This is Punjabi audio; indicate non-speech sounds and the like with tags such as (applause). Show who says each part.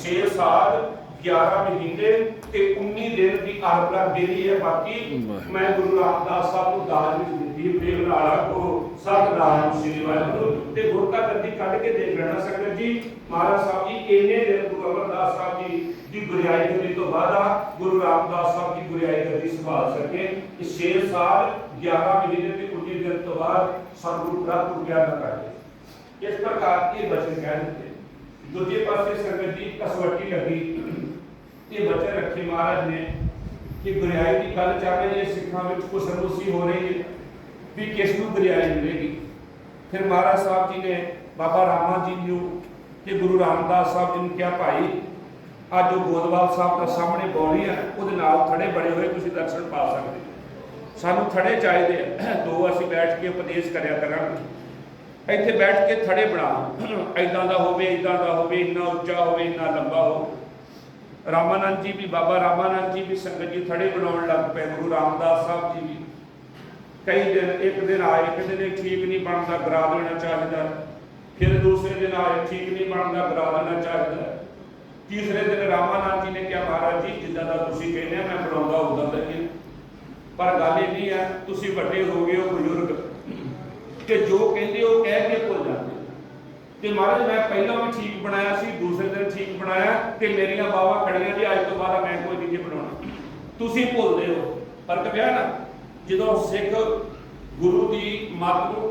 Speaker 1: 6 ਸਾਲ 11 ਮਹੀਨੇ ਤੇ 19 ਦਿਨ ਦੀ ਆਰਬਲਾ ਦੇਰੀ ਹੈ। ਬਾਕੀ ਮੈਂ ਗੁਰੂ ਰਾਮਦਾਸ ਸਾਹਿਬ ਨੂੰ ਦਾਜ ਵਿੱਚ ਦਿੱਤੀ ਪ੍ਰੇਮ ਨਾਲਾ ਕੋ ਸਤਨਾਮ ਸ੍ਰੀ ਵਾਹਿਗੁਰੂ ਤੇ ਗੁਰ ਕਾ ਗੱਦੀ ਕੱਢ ਕੇ ਦੇਖ ਲੈਣਾ ਸੰਗਤ ਜੀ। ਮਹਾਰਾਜ ਸਾਹਿਬ ਜੀ, ਇੰਨੇ ਦਿਨ ਗੁਰੂ ਅਮਰਦਾਸ ਸਾਹਿਬ ਜੀ ਦੀ ਗੁਰਿਆਈ ਗੱਦੀ ਤੋਂ ਬਾਅਦ ਗੁਰੂ ਰਾਮਦਾਸ ਸਾਹਿਬ ਦੀ ਗੁਰਿਆਈ ਗੱਦੀ ਸੰਭਾਲ ਸਕੇ। ਇਹ 6 ਸਾਲ 11 ਮਹੀਨੇ ਤੇ 19 ਦਿਨ ਤੋਂ ਬਾਅਦ ਸਤਿਗੁਰੂ ਪ੍ਰਾਪਤ ਗਿਆਨ ਨਾ ਕਰਦੇ। ਇਸ ਪ੍ਰਕਾਰ ਇਹ ਬਚਨ ਕਹਿ ਦਿੱਤੇ ਦੂਜੇ ਪਾਸੇ ਸੰਗਤ ਦੀ ਕਸਵੱਟੀ ਲੱਗੀ ਇਹ ਬਚਨ ਰੱਖੇ ਮਹਾਰਾਜ ਨੇ ਕਿ ਗੁਰਿਆਈ ਦੀ ਗੱਲ ਚੱਲ ਰਹੀ ਹੈ, ਸਿੱਖਾਂ ਵਿੱਚ ਕੁਸਰਮੁਸੀ ਹੋ ਰਹੀ ਹੈ ਵੀ ਕਿਸ ਨੂੰ ਗੁਰਿਆਈ ਮਿਲੇਗੀ। ਫਿਰ ਮਹਾਰਾਜ ਸਾਹਿਬ ਜੀ ਨੇ ਬਾਬਾ ਰਾਮਾ ਜੀ ਨੂੰ ਤੇ ਗੁਰੂ ਰਾਮਦਾਸ ਸਾਹਿਬ ਜੀ ਨੂੰ ਕਿਹਾ, ਭਾਈ, ਅੱਜ ਉਹ ਗੋਦਵਾਲ ਸਾਹਿਬ ਦਾ ਸਾਹਮਣੇ ਬੌਲੀ ਹੈ ਉਹਦੇ ਨਾਲ ਥੜੇ ਬੜੇ ਹੋਏ ਤੁਸੀਂ ਦਰਸ਼ਨ ਪਾ ਸਕਦੇ ਹੋ। ਸਾਨੂੰ ਥੜੇ ਚਾਹੀਦੇ ਆ। ਦੋ ਅਸੀਂ ਬੈਠ ਕੇ ਉਪਦੇਸ਼ ਕਰਿਆ ਕਰਾਂਗੇ। ਇੱਥੇ ਬੈਠ ਕੇ ਥੜੇ ਬਣਾ ਐਦਾਂ (clears throat) ਦਾ ਹੋਵੇ ਐਦਾਂ ਦਾ ਹੋਵੇ, ਇੰਨਾ ਉੱਚਾ ਹੋਵੇ, ਇੰਨਾ ਲੰਬਾ ਹੋਵੇ। ਰਾਮਾਨੰਦ ਜੀ ਵੀ, ਬਾਬਾ ਰਾਮਾਨੰਦ ਜੀ ਵੀ ਸੰਗਤ ਜੀ ਥੜੇ ਬਣਾਉਣ ਲੱਗ ਪਏ, ਗੁਰੂ ਰਾਮਦਾਸ ਸਾਹਿਬ ਜੀ ਵੀ। ਕਈ ਦਿਨ, ਇੱਕ ਦਿਨ ਆਏ, ਇੱਕ ਦਿਨ ਇਹ ਠੀਕ ਨਹੀਂ ਬਣਦਾ, ਗਰਾ ਦੇਣਾ ਚਾਹੀਦਾ। ਫਿਰ ਦੂਸਰੇ ਦਿਨ ਆਏ, ਠੀਕ ਨਹੀਂ ਬਣਦਾ, ਗਰਾ ਦੇਣਾ ਚਾਹੀਦਾ। ਤੀਸਰੇ ਦਿਨ ਰਾਮਾਨੰਦ ਜੀ ਨੇ ਕਿਹਾ, ਮਹਾਰਾਜ ਜੀ, ਜਿੱਦਾਂ ਦਾ ਤੁਸੀਂ ਕਹਿੰਦੇ ਆ, ਮੈਂ ਬਣਾਉਂਦਾ, ਉਦਾਂ ਦਾ ਪਰ ਗੱਲ ਇਹ ਨਹੀਂ ਹੈ, ਤੁਸੀਂ ਵੱਡੇ ਹੋ ਗਏ ਹੋ, ਬਜ਼ੁਰਗ। ਕਿ ਜੋ ਕਹਿੰਦੇ ਉਹ ਕਹਿ ਕੇ ਭੁੱਲ ਜਾਂਦੇ। ਤੇ ਮਹਾਰਾਜ, ਮੈਂ ਪਹਿਲਾਂ ਵੀ ਠੀਕ ਬਣਾਇਆ ਸੀ, ਦੂਸਰੇ ਦਿਨ ਠੀਕ ਬਣਾਇਆ ਤੇ ਮੇਰੀਆਂ ਬਾਵਾ ਖੜੀਆਂ ਜੀ, ਅੱਜ ਤੋਂ ਬਾਅਦ ਮੈਂ ਕੋਈ ਨਹੀਂ ਜੀ ਬਣਾਉਣਾ। ਤੁਸੀਂ ਭੁੱਲਦੇ ਹੋ। ਫ਼ਰਕ ਪਿਆ ਨਾ, ਜਦੋਂ ਸਿੱਖ ਗੁਰੂ ਦੀ ਮੱਤ ਨੂੰ